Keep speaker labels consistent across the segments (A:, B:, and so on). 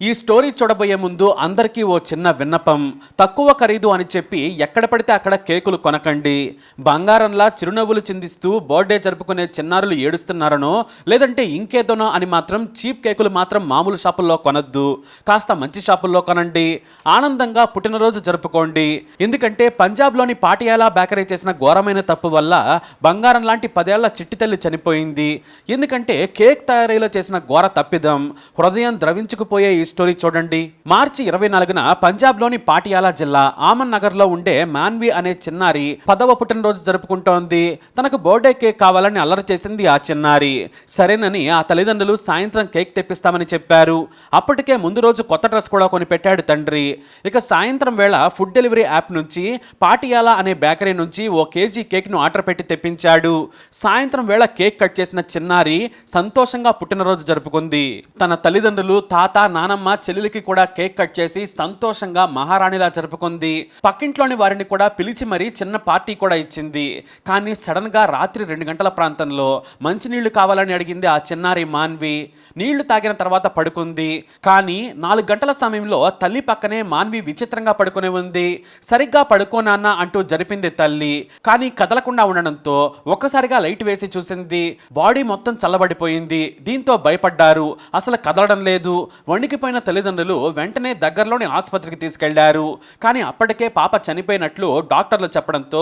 A: ఈ స్టోరీ చూడబోయే ముందు అందరికీ ఓ చిన్న విన్నపం. తక్కువ ఖరీదు అని చెప్పి ఎక్కడ పడితే అక్కడ కేకులు కొనకండి. బంగారంలా చిరునవ్వులు చిందిస్తూ బర్త్డే జరుపుకునే చిన్నారులు ఏడుస్తున్నారనో లేదంటే ఇంకేదోనో అని మాత్రం చీప్ కేకులు మాత్రం మామూలు షాపుల్లో కొనద్దు. కాస్త మంచి షాపుల్లో కొనండి. ఆనందంగా పుట్టినరోజు జరుపుకోండి. ఎందుకంటే పంజాబ్లోని పాటియాలా బేకరీ చేసిన ఘోరమైన తప్పు వల్ల బంగారం లాంటి పదేళ్ళ చిట్టి తల్లి చనిపోయింది. ఎందుకంటే కేక్ తయారీలో చేసిన ఘోర తప్పిదం హృదయం ద్రవించుకుపోయే ఈ స్టోరీ చూడండి. మార్చి ఇరవై నాలుగున పంజాబ్లోని పాటియాలా జిల్లా ఆమన్ నగర్లో ఉండే మాన్వి అనే చిన్నారి పదవ పుట్టినరోజు జరుపుకుంటోంది. తనకు బర్త్డే కేక్ కావాలని అల్లరి చేసింది ఆ చిన్నారి. సరేనని ఆ తల్లిదండ్రులు సాయంత్రం కేక్ తెప్పిస్తామని చెప్పారు. అప్పటికే ముందు రోజు కొత్త డ్రెస్ కూడా కొని పెట్టాడు తండ్రి. ఇక సాయంత్రం వేళ ఫుడ్ డెలివరీ యాప్ నుంచి పాటియాలా అనే బేకరీ నుంచి ఓ కేజీ కేక్ను ఆర్డర్ పెట్టి తెప్పించాడు. సాయంత్రం వేళ కేక్ కట్ చేసిన చిన్నారి సంతోషంగా పుట్టినరోజు జరుపుకుంది. తన తల్లిదండ్రులు తాత నానమ్మ చెల్లెలికి కూడా కేక్ కట్ చేసి సంతోషంగా మహారాణిలా జరుపుకుంది. పక్కింట్లోని వారిని కూడా పిలిచి మరీ చిన్న పార్టీ కూడా ఇచ్చింది. కానీ సడన్గా రాత్రి రెండు గంటల ప్రాంతంలో మంచినీళ్ళు కావాలని అడిగింది ఆ చిన్నారి మాన్వి. నీళ్ళు తాగిన తర్వాత పడుకుంది. కానీ నాలుగు గంటల సమయంలో తల్లి పక్కనే మాన్వి విచిత్రంగా పడుకుని ఉంది. సరిగ్గా పడుకోనాన్న అంటూ జరిపింది తల్లి. కానీ కదలకుండా ఉండడంతో ఒక్కసారిగా లైట్ వేసి చూసింది. బాడీ మొత్తం చల్లబడిపోయింది. దీంతో భయపడ్డారు. అసలు కదలడం లేదు. వణికి చనిపోయిన తల్లిదండ్రులు వెంటనే దగ్గరలోని ఆసుపత్రికి తీసుకెళ్ళారు. కానీ అప్పటికే పాప చనిపోయినట్లు డాక్టర్లు చెప్పడంతో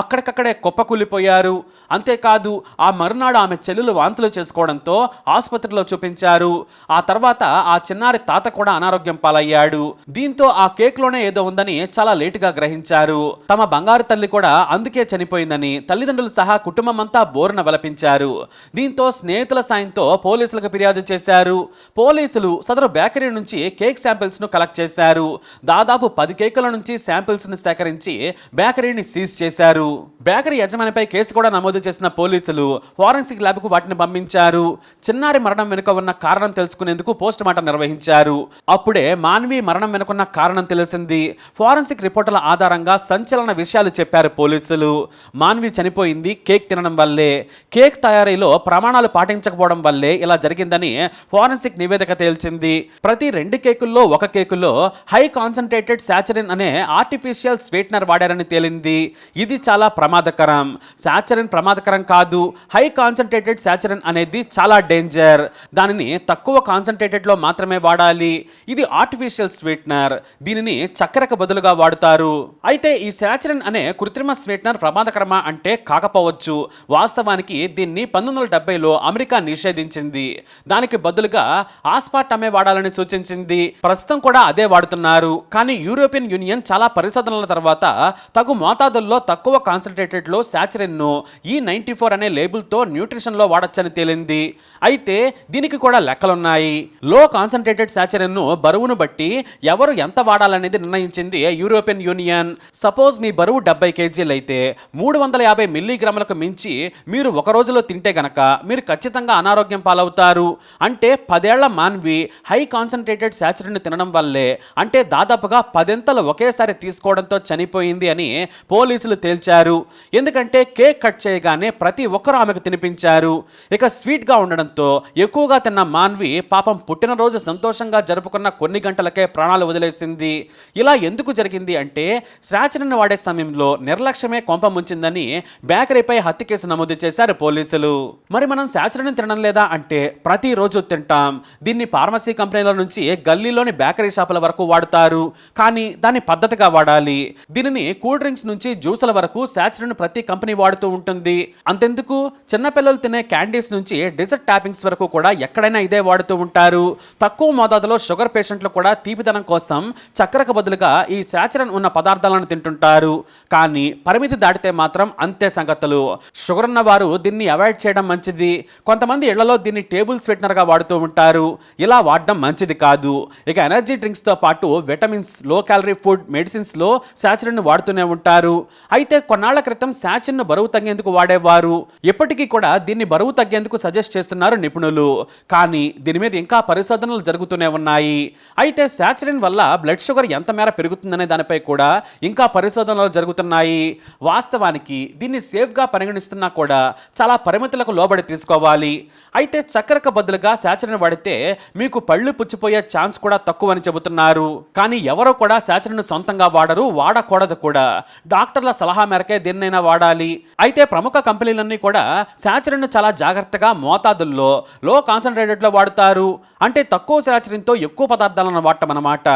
A: అక్కడికక్కడే కుప్పకూలిపోయారు. అంతేకాదు ఆ మరునాడు ఆమె చెల్లెలు వాంతులు చేసుకోవడంతో ఆసుపత్రిలో చూపించారు. ఆ తర్వాత ఆ చిన్నారి తాత కూడా అనారోగ్యం పాలయ్యాడు. దీంతో ఆ కేక్లోనే ఏదో ఉందని చాలా లేటుగా గ్రహించారు. తమ బంగారు తల్లి కూడా అందుకే చనిపోయిందని తల్లిదండ్రులు సహా కుటుంబం అంతా బోరున వలపించారు. దీంతో స్నేహితుల సాయంతో పోలీసులకు ఫిర్యాదు చేశారు. పోలీసులు సదరు బేకరీ నుంచి కేక్ శాంపిల్స్ను కలెక్ట్ చేశారు. దాదాపు పది కేకుల నుంచి శాంపిల్స్ను సేకరించి బేకరీని సీజ్ చేశారు. బేకరీ యజమానిపై కేసు కూడా నమోదు చేసిన పోలీసులు ఫారెన్సిక్ ల్యాబ్కు వాటిని పంపించారు. చిన్నారి మరణం వెనుక ఉన్న కారణం తెలుసుకునేందుకు పోస్ట్ మార్టం నిర్వహించారు. అప్పుడే మాన్వి మరణం వెనుకున్న కారణం తెలిసింది. ఫారెన్సిక్ రిపోర్టుల ఆధారంగా సంచలన విషయాలు చెప్పారు పోలీసులు. మాన్వి చనిపోయింది కేక్ తినడం వల్లే. కేక్ తయారీలో ప్రమాణాలు పాటించకపోవడం వల్లే ఇలా జరిగిందని ఫారెన్సిక్ నివేదిక తేల్చింది. ప్రతి రెండు కేకుల్లో ఒక కేకులో హై కాన్సన్ట్రేటెడ్ శాచరిన్ అనే ఆర్టిఫిషియల్ స్వీట్నర్ వాడారని తేలింది. ఇది చాలా ప్రమాదకరం. శాచరిన్ ప్రమాదకరం కాదు హై కాన్సన్ట్రేటెడ్ శాచరిన్ అనేది చాలా డేంజర్. దానిని తక్కువ కాన్సన్ట్రేటెడ్లో మాత్రమే వాడాలి. ఇది ఆర్టిఫిషియల్ స్వీట్నర్. దీనిని చక్కెరకు బదులుగా వాడుతారు. అయితే ఈ శాచరిన్ అనే కృత్రిమ స్వీట్నర్ ప్రమాదకరమా అంటే కాకపోవచ్చు. వాస్తవానికి దీన్ని పంతొమ్మిది వందల డెబ్బైలో అమెరికా నిషేధించింది. దానికి బదులుగా ఆస్పార్టమే వాడాలని సూచించింది ప్రస్తుతం కూడా అదే వాడుతున్నారు. కానీ యూరోపియన్ యూనియన్ చాలా పరిశోధనల తర్వాత తగు మోతాదుల్లో తక్కువ కాన్సన్ట్రేటెడ్లో శాచరిన్ను ఈ నైంటీ ఫోర్ అనే లేబుల్తో న్యూట్రిషన్లో వాడొచ్చని తేలింది. అయితే దీనికి కూడా లెక్కలున్నాయి. లో కాన్సన్ట్రేటెడ్ శాచరిన్ను బరువును బట్టి ఎవరు ఎంత వాడాలనేది నిర్ణయించింది యూరోపియన్ యూనియన్. సపోజ్ మీ బరువు డెబ్బై కేజీలు అయితే మూడు వందల యాభై మిల్లీగ్రాములకు మించి మీరు ఒక రోజులో తింటే గనక మీరు ఖచ్చితంగా అనారోగ్యం పాలవుతారు. అంటే పదేళ్ళ మాన్వి హై కాన్సన్ట్రేటెడ్ శాచరిన్ తినడం వల్లే అంటే దాదాపుగా పదింతలు ఒకేసారి తీసుకోవడంతో చనిపోయింది అని పోలీసులు తేల్చారు. ఎందుకంటే కేక్ కట్ చేయగానే ప్రతి ఒక్కరూ ఆమెకు తినిపించారు. ఇక స్వీట్గా ఉండడంతో ఎక్కువగా తిన్న మాన్వి పాపం పుట్టినరోజు సంతోషంగా జరుపుకున్న కొన్ని గంటలకే ప్రాణాలు వదిలేసింది. ఇలా ఎందుకు జరిగింది అంటే శాచరణను వాడే సమయంలో నిర్లక్ష్యమే కొంప ముంచిందని బేకరీపై హత్య కేసు నమోదు చేశారు పోలీసులు. మరి మనం శాచరిన్ తినడం లేదా అంటే ప్రతిరోజు తింటాం. దీన్ని ఫార్మసీ కంపెనీల నుంచి గల్లీలోని బేకరీ షాపుల వరకు వాడుతారు. కానీ దాన్ని పద్ధతిగా వాడాలి. దీనిని కూల్ డ్రింక్స్ నుంచి జ్యూసుల వరకు శాచురన్ ప్రతి కంపెనీ వాడుతూ ఉంటుంది. అంతెందుకు? చిన్నపిల్లలు తినే క్యాండీస్ నుంచి డిజర్ట్ టాపింగ్స్ వరకు కూడా ఎక్కడైనా ఇదే వాడుతూ ఉంటారు. తక్కువ మోతాదులో షుగర్ పేషెంట్లు కూడా తీపిదనం కోసం చక్కెరకు బదులుగా ఈ శాచురన్ ఉన్న పదార్థాలను తింటుంటారు. కానీ పరిమితి దాటితే మాత్రం అంతే సంగతులు. షుగర్ ఉన్న వారు దీన్ని అవాయిడ్ చేయడం మంచిది. కొంతమంది ఇళ్ళలో దీన్ని టేబుల్ స్వీట్నర్గా వాడుతూ ఉంటారు. ఇలా వాడడం మంచిది. మంచిది కాదు. ఇక ఎనర్జీ డ్రింక్స్తో పాటు విటమిన్స్లో క్యాలరీ ఫుడ్ మెడిసిన్స్లో శాచరిన్ వాడుతూనే ఉంటారు. అయితే కొన్నాళ్ళ క్రితం శాచురన్ను బరువు తగ్గేందుకు వాడేవారు. ఇప్పటికీ కూడా దీన్ని బరువు తగ్గేందుకు సజెస్ట్ చేస్తున్నారు నిపుణులు. కానీ దీని మీద ఇంకా పరిశోధనలు జరుగుతూనే ఉన్నాయి. అయితే శాచరిన్ వల్ల బ్లడ్ షుగర్ ఎంత మేర పెరుగుతుందనే దానిపై కూడా ఇంకా పరిశోధనలు జరుగుతున్నాయి. వాస్తవానికి దీన్ని సేఫ్గా పరిగణిస్తున్నా కూడా చాలా పరిమితులకు లోబడి తీసుకోవాలి. అయితే చక్కెరకు బదులుగా శాచరిన్ వాడితే మీకు పళ్ళు పుచ్చిపోయే ఛాన్స్ కూడా తక్కువ అని చెబుతున్నారు. కానీ ఎవరో కూడా శాచరిన్ సొంతంగా వాడరు వాడకూడదు కూడా. డాక్టర్ల సలహా మేరకే దేన్నైనా వాడాలి. అయితే ప్రముఖ కంపెనీలన్నీ కూడా శాచరిన్ చాలా జాగ్రత్తగా మోతాదుల్లో లో కాన్సన్ట్రేటెడ్లో వాడుతారు. అంటే తక్కువ శాచరిన్తో ఎక్కువ పదార్థాలను వాడటం అన్నమాట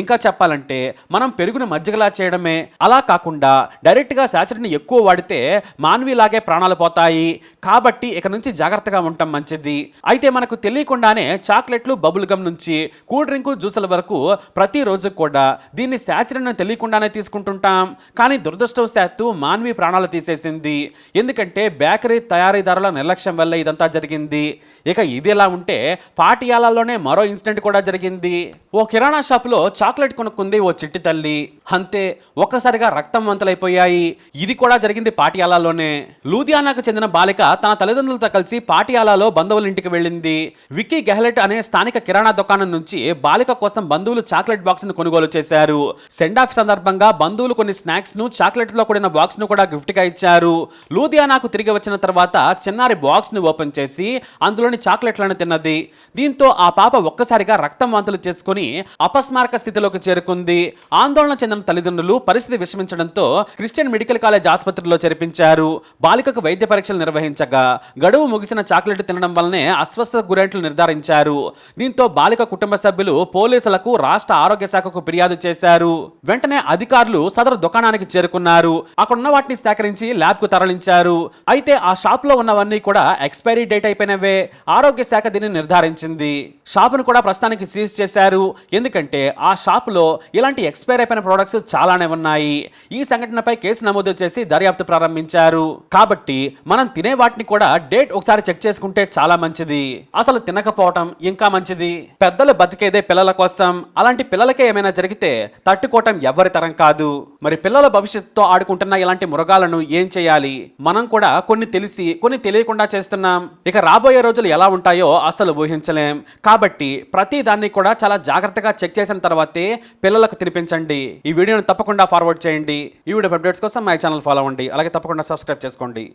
A: ఇంకా చెప్పాలంటే మనం పెరుగును మజ్జిగలా చేయడమే. అలా కాకుండా డైరెక్ట్గా శాచరిని ఎక్కువ వాడితే మానవీలాగే ప్రాణాలు పోతాయి. కాబట్టి ఇక నుంచి జాగ్రత్తగా ఉండటం మంచిది. అయితే మనకు తెలియకుండానే చాక్లెట్లు బబుల్ గమ్ నుంచి కూల్ డ్రింకు జ్యూసుల వరకు ప్రతిరోజు కూడా దీన్ని శాచరణ తెలియకుండానే తీసుకుంటుంటాం. కానీ దురదృష్టవశాత్తు మానవి ప్రాణాలు తీసేసింది. ఎందుకంటే బేకరీ తయారీదారుల నిర్లక్ష్యం వల్ల ఇదంతా జరిగింది. ఇక ఇది ఎలా ఉంటే పాటియాలలోనే మరో ఇన్సిడెంట్ కూడా జరిగింది. ఓ కిరాణా షాపులో చాక్లెట్ కొనుక్కుంది ఓ చిట్టి తల్లి. అంతే ఒక్కసారిగా రక్తం వంతలైపోయాయి. ఇది కూడా జరిగింది పాటియాలాలోనే లూధియానాకు చెందిన బాలిక తన తల్లిదండ్రులతో కలిసి పాటియాలాలో బంధువుల ఇంటికి వెళ్ళింది. విక్కీ గెహ్లెట్ అనే స్థానిక కిరాణా దుకాణం నుంచి బాలిక కోసం బంధువులు చాక్లెట్ బాక్స్ను కొనుగోలు చేశారు. సెండ్ ఆఫ్ సందర్భంగా బంధువులు కొన్ని స్నాక్స్ను చాక్లెట్లో కూడిన బాక్స్ను కూడా గిఫ్ట్గా ఇచ్చారు. లూధియానాకు తిరిగి వచ్చిన తర్వాత చిన్నారి బాక్స్ను ఓపెన్ చేసి అందులోని చాక్లెట్లను తిన్నది. దీంతో ఆ పాప ఒక్కసారిగా రక్తం వాంతులు చేసుకుని అపస్మారక స్థితిలోకి చేరుకుంది. ఆందోళన చెందిన తల్లిదండ్రులు పరిస్థితి విషమించడంతో క్రిస్టియన్ మెడికల్ కాలేజ్ ఆసుపత్రిలో చేర్పించారు. బాలికకు వైద్య పరీక్షలు నిర్వహించగా గడువు ముగిసిన చాక్లెట్ తినడం వల్లనే అస్వస్థత గురైనట్లు నిర్ధారించారు. దీంతో బాలిక కుటుంబ సభ్యులు పోలీసులకు రాష్ట్ర ఆరోగ్య శాఖకు ఫిర్యాదు చేశారు. వెంటనే అధికారులు సదరు దుకాణానికి చేరుకున్నారు. అక్కడున్న వాటిని సేకరించి ల్యాబ్కు తరలించారు. అయితే ఆ షాప్లో ఉన్నవన్నీ కూడా ఎక్స్పైరీ డేట్ అయిపోయినవే. ఆరోగ్య శాఖ దీన్ని నిర్ధారించింది. షాపును కూడా ప్రస్తుతానికి సీజ్ చేశారు. ఎందుకంటే ఆ షాపులో ఇలాంటి ఎక్స్పైర్ అయిపోయిన ప్రొడక్ట్స్ చాలానే ఉన్నాయి. ఈ సంఘటనపై కేసు నమోదు చేసి దర్యాప్తు ప్రారంభించారు. కాబట్టి మనం తినే వాటిని కూడా డేట్ ఒకసారి చెక్ చేసుకుంటే చాలా మంచిది. అసలు తినకపోవటం ఇంకా మంచిది. పెద్ద పెద్దలు బతికేదే పిల్లల కోసం. అలాంటి పిల్లలకే ఏమైనా జరిగితే తట్టుకోవటం ఎవరి తరం కాదు. మరి పిల్లల భవిష్యత్తుతో ఆడుకుంటున్న ఇలాంటి మృగాలను ఏం చేయాలి? మనం కూడా కొన్ని తెలిసి కొన్ని తెలియకుండా చేస్తున్నాం. ఇక రాబోయే రోజులు ఎలా ఉంటాయో అసలు ఊహించలేం. కాబట్టి ప్రతి దాన్ని కూడా చాలా జాగ్రత్తగా చెక్ చేసిన తర్వాతే పిల్లలకు తినిపించండి. ఈ వీడియోను తప్పకుండా ఫార్వర్డ్ చేయండి. ఈ వీడియో అప్డేట్స్ కోసం మై ఛానల్ ఫాలో అవ్వండి. అలాగే తప్పకుండా సబ్స్క్రైబ్ చేసుకోండి.